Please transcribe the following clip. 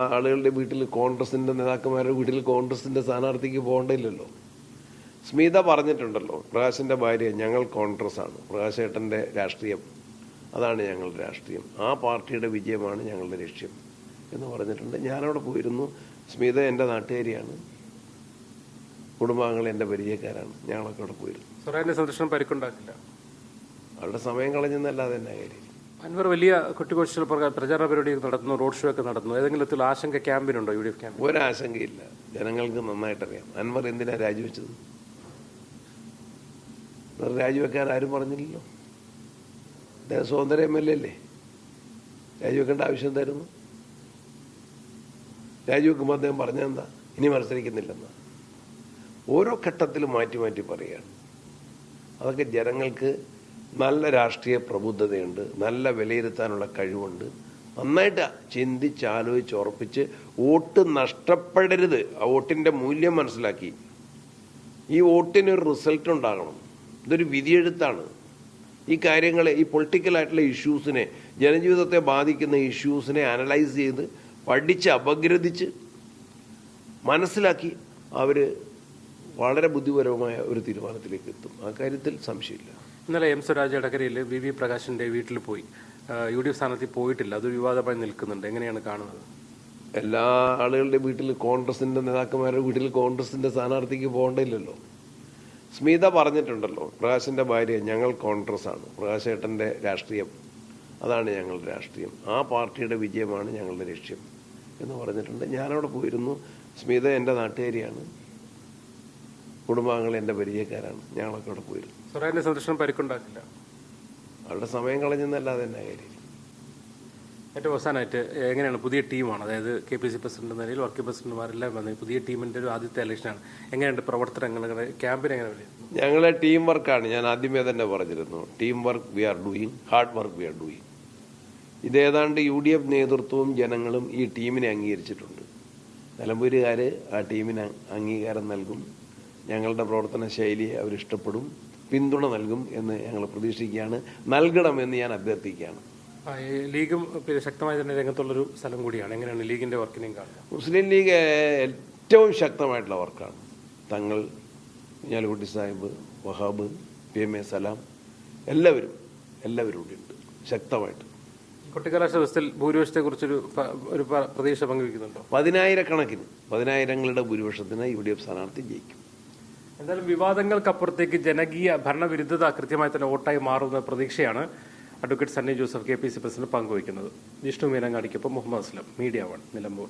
ആളുകളുടെ വീട്ടിൽ കോൺഗ്രസിന്റെ നേതാക്കന്മാരുടെ വീട്ടിൽ കോൺഗ്രസിന്റെ സ്ഥാനാർത്ഥിക്ക് പോകേണ്ടില്ലല്ലോ സ്മിത പറഞ്ഞിട്ടുണ്ടല്ലോ പ്രകാശിന്റെ ഭാര്യ ഞങ്ങൾ കോൺഗ്രസ് ആണ് പ്രകാശേട്ടന്റെ രാഷ്ട്രീയം. അതാണ് ഞങ്ങളുടെ രാഷ്ട്രീയം. ആ പാർട്ടിയുടെ വിജയമാണ് ഞങ്ങളുടെ ലക്ഷ്യം എന്ന് പറഞ്ഞിട്ടുണ്ട്. ഞാനവിടെ പോയിരുന്നു. സ്മിത എന്റെ നാട്ടുകാരിയാണ്. കുടുംബാംഗങ്ങൾ എന്റെ പരിചയക്കാരാണ്. ഞങ്ങളൊക്കെ അവിടെ പോയിരുന്നു. സ്വരാജിന്റെ സന്ദർശനം പരിക്കുണ്ടാക്കില്ല. അവരുടെ സമയം കളഞ്ഞെന്നല്ലാതെ തന്നെ കാര്യം? അൻവർ വലിയ കുട്ടികോശികൾ പ്രചാരണ പരിപാടി നടത്തുന്നു റോഡ് ഷോ ഒക്കെ നടത്തുന്നു. ഏതെങ്കിലും തരത്തിൽ ആശങ്ക ക്യാമ്പിനുണ്ടോ യു ഡി എഫ് ക്യാമ്പ് ഒരാശങ്കയില്ല. ജനങ്ങൾക്ക് നന്നായിട്ടറിയാം. അൻവർ എന്തിനാ രാജിവെച്ചത്? രാജിവെക്കാൻ ആരും പറഞ്ഞില്ലല്ലോ. അദ്ദേഹം സ്വതന്ത്ര എം എൽ എ അല്ലേ? രാജിവെക്കേണ്ട ആവശ്യം എന്തായിരുന്നു? രാജിവെക്കുമ്പോൾ അദ്ദേഹം പറഞ്ഞെന്താ ഇനി മത്സരിക്കുന്നില്ലെന്നാ. ഓരോ ഘട്ടത്തിലും മാറ്റി മാറ്റി പറയുകയാണ്. അതൊക്കെ ജനങ്ങൾക്ക് നല്ല രാഷ്ട്രീയ പ്രബുദ്ധതയുണ്ട് നല്ല വിലയിരുത്താനുള്ള കഴിവുണ്ട്. നന്നായിട്ട് ചിന്തിച്ച് ആലോചിച്ച് ഉറപ്പിച്ച് വോട്ട് നഷ്ടപ്പെടരുത്. ആ വോട്ടിന്റെ മൂല്യം മനസ്സിലാക്കി. ഈ വോട്ടിന് ഒരു റിസൾട്ട് ഉണ്ടാകണം. ഇതൊരു വിധിയെഴുത്താണ്. ഈ കാര്യങ്ങളെ ഈ പൊളിറ്റിക്കലായിട്ടുള്ള ഇഷ്യൂസിനെ ജനജീവിതത്തെ ബാധിക്കുന്ന ഇഷ്യൂസിനെ അനലൈസ് ചെയ്ത് പഠിച്ച് അപഗ്രഥിച്ച് മനസ്സിലാക്കി അവർ വളരെ ബുദ്ധിപരമായ ഒരു തീരുമാനത്തിലേക്ക് എത്തും. ആ കാര്യത്തിൽ സംശയമില്ല. ഇന്നലെ എം സ്വരാജ് എടക്കരയിൽ വി വി പ്രകാശിന്റെ വീട്ടിൽ പോയി. യു ഡി എഫ് സ്ഥാനത്തിൽ പോയിട്ടില്ല. അത് വിവാദമായി നിൽക്കുന്നുണ്ട്. എങ്ങനെയാണ് കാണുന്നത്? എല്ലാ ആളുകളുടെ വീട്ടിൽ കോൺഗ്രസിന്റെ നേതാക്കന്മാരുടെ വീട്ടിൽ കോൺഗ്രസിന്റെ സ്ഥാനാർത്ഥിക്ക് പോകേണ്ടില്ലല്ലോ സ്മിത പറഞ്ഞിട്ടുണ്ടല്ലോ പ്രകാശിന്റെ ഭാര്യ ഞങ്ങൾ കോൺഗ്രസ് ആണ് പ്രകാശേട്ടന്റെ രാഷ്ട്രീയം അതാണ് ഞങ്ങളുടെ രാഷ്ട്രീയം. ആ പാർട്ടിയുടെ വിജയമാണ് ഞങ്ങളുടെ ലക്ഷ്യം എന്ന് പറഞ്ഞിട്ടുണ്ട്. ഞാനവിടെ പോയിരുന്നു. സ്മിത എന്റെ നാട്ടുകാരിയാണ്. കുടുംബാംഗങ്ങൾ എന്റെ പരിചയക്കാരാണ്. ഞങ്ങളൊക്കെ അവിടെ പോയിരുന്നു. സ്വരാജിന്റെ സന്ദർശനം പരിക്കുണ്ടാക്കില്ല. അവരുടെ സമയം കളഞ്ഞെന്നല്ലാതെ തന്നെ കാര്യം? ഏറ്റവും അവസാനമായിട്ട് എങ്ങനെയാണ് പുതിയ ടീമാണ്? അതായത് കെ പി സി പ്രസിഡന്റ് എന്ന നിലയിൽ വർക്കിംഗ് പ്രസിഡന്റുമാരെല്ലാം വന്ന് പുതിയ ടീമിന്റെ ഒരു ആദ്യത്തെ ഇലക്ഷനാണ് എങ്ങനെയുണ്ട് പ്രവർത്തനങ്ങൾ ക്യാമ്പിന് എങ്ങനെ ഞങ്ങളെ ടീം വർക്കാണ് ഞാൻ ആദ്യമേ തന്നെ പറഞ്ഞിരുന്നു. Team work we are doing hard work we are doing ഇതേതാണ്ട് U D F നേതൃത്വവും ജനങ്ങളും ഈ ടീമിനെ അംഗീകരിച്ചിട്ടുണ്ട്. നിലമ്പൂരുകാർ ആ ടീമിന് അംഗീകാരം നൽകും. ഞങ്ങളുടെ പ്രവർത്തന ശൈലിയെ അവരിഷ്ടപ്പെടും. പിന്തുണ നൽകും എന്ന് ഞങ്ങൾ പ്രതീക്ഷിക്കുകയാണ്. നൽകണമെന്ന് ഞാൻ അഭ്യർത്ഥിക്കുകയാണ്. ലീഗും പിന്നെ ശക്തമായി തന്നെ രംഗത്തുള്ളൊരു സ്ഥലം കൂടിയാണ്. എങ്ങനെയാണ് ലീഗിന്റെ വർക്കിനെയും കാണുന്നത് മുസ്ലിം ലീഗ് ഏറ്റവും ശക്തമായിട്ടുള്ള വർക്കാണ്. Thangal Kunhalikutty Sahib Wahab P M A Salam എല്ലാവരും എല്ലാവരും കൂടി ഉണ്ട്. ശക്തമായിട്ട്. കൊട്ടിക്കലാശ ഭൂരിപക്ഷത്തെ കുറിച്ചൊരു ഒരു പ്രതീക്ഷ പങ്കുവെക്കുന്നുണ്ടോ പതിനായിരക്കണക്കിന് പതിനായിരങ്ങളുടെ ഭൂരിപക്ഷത്തിന് യു ഡി എഫ് സ്ഥാനാർത്ഥി ജയിക്കും. എന്തായാലും വിവാദങ്ങൾക്കപ്പുറത്തേക്ക് ജനകീയ ഭരണവിരുദ്ധത കൃത്യമായി തന്നെ വോട്ടായി മാറുന്ന പ്രതീക്ഷയാണ് advocate Sunny Joseph K P C president പങ്കുവയ്ക്കുന്നത്. ജിഷ്ണു മീനങ്ങാടിക്കൊപ്പം മുഹമ്മദ് അസ്ലം മീഡിയ വൺ നിലമ്പൂർ.